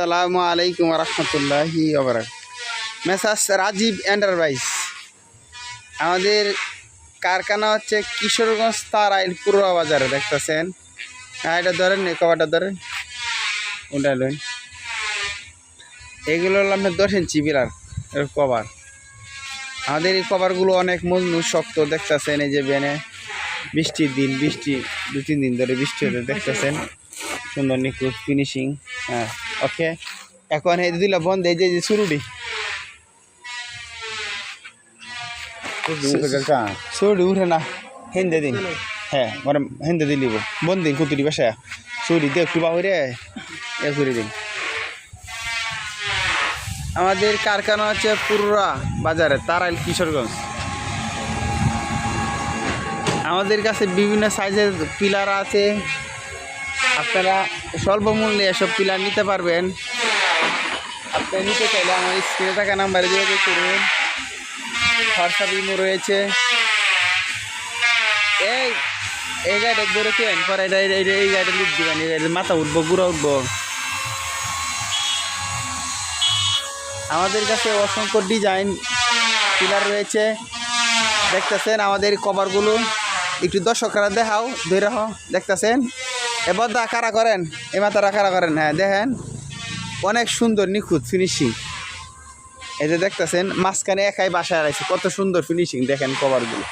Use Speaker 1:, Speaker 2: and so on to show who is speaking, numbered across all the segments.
Speaker 1: আসসালামু আলাইকুম রহমতুল্লাহি মেসাস রাজীব এন্টারপ্রাইজ। আমাদের কারখানা হচ্ছে কিশোরগঞ্জ তারাইল পূর্ব বাজারে, দেখতেছেন? হ্যাঁ এটা ধরেন এই কভারটা ধরেন। ওটা লইন? এগুলো হলো আপনার দশ ইঞ্চি বিলার, এর কভার। আমাদের এই কভারগুলো অনেক মজবুত, শক্ত, দেখতেছেন এই যে বেনে বৃষ্টির দিন, বৃষ্টি দু তিন দিন ধরে বৃষ্টি হতে দেখতেছেন। সুন্দর নিখুঁত ফিনিশিং হ্যাঁ ওকে এখন এই দিল বন্ধ, এই যে শুরুটি। শুরুটি উঠে না, হেন্দে দিন। হ্যাঁ মানে হেন্দে দিলিব বন্ধ দিন কুতুরি বাসা শুরুটি দিয়ে একটু বাবুরে এ করে দিন। আমাদের কারখানা হচ্ছে পুররা বাজারে, তারাইল কিশোরগঞ্জ। আমাদের কাছে বিভিন্ন সাইজের পিলার আছে আপনারা স্বল্প মূল্যে এসব পিলার নিতে পারবেন। আপনারা নিতে চাইলে আমার স্ক্রিনে থাকা নাম্বারে যোগাযোগ করুন। হোয়াটসঅ্যাপ ইমো রয়েছে। এই এই গাড়িটা ধরেছেন পরে এটা, এটা- এটা- এই গাড়িটা লিখ দিবেন, এই গাড়ির মাথা উঠবো, গুঁড়া উঠবো। আমাদের কাছে অসংখ্য ডিজাইন পিলার রয়েছে। দেখতেছেন আমাদের কভারগুলো একটু দর্শকরা দেখাও, ধরে দেখতেছেন? এবার দা কারা করেন? এ মাথারা কারা করেন? হ্যাঁ দেখেন। অনেক সুন্দর, নিখুঁত ফিনিশিং এই যে দেখতেছেন, মাঝখানে একাই বাসায় রয়েছে কত সুন্দর ফিনিশিং দেখেন কভারগুলো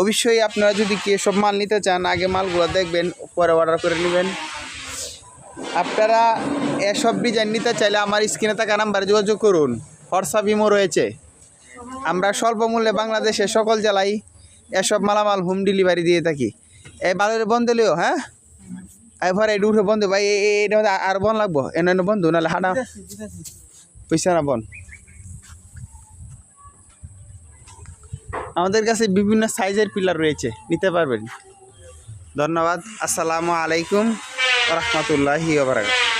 Speaker 1: অবশ্যই আপনারা যদি কি সব মাল নিতে চান, আগে মালগুলো দেখবেন, পরে অর্ডার করে নেবেন। আপনারা এসব ডিজাইন নিতে চাইলে আমার স্ক্রিনে থাকা নাম্বারে যোগাযোগ করুন। হোয়াটসঅ্যাপ ইমো রয়েছে। আমরা স্বল্প মূল্যে বাংলাদেশে সকল জেলায় এসব মালামাল হোম ডেলিভারি দিয়ে থাকি। এই বালের বন্ধ হ্যাঁ? এবার এই উঠে বন্ধু, ভাই এটা মধ্যে আর বন লাগবো। এনে বন্ধু, নাহলে হাঁটা পয়সা না বন। আমাদের কাছে বিভিন্ন সাইজের পিলার রয়েছে, নিতে পারবেন। ধন্যবাদ, আসসালামু আলাইকুম রহমতুল্লাহি ওবরাকাতুহু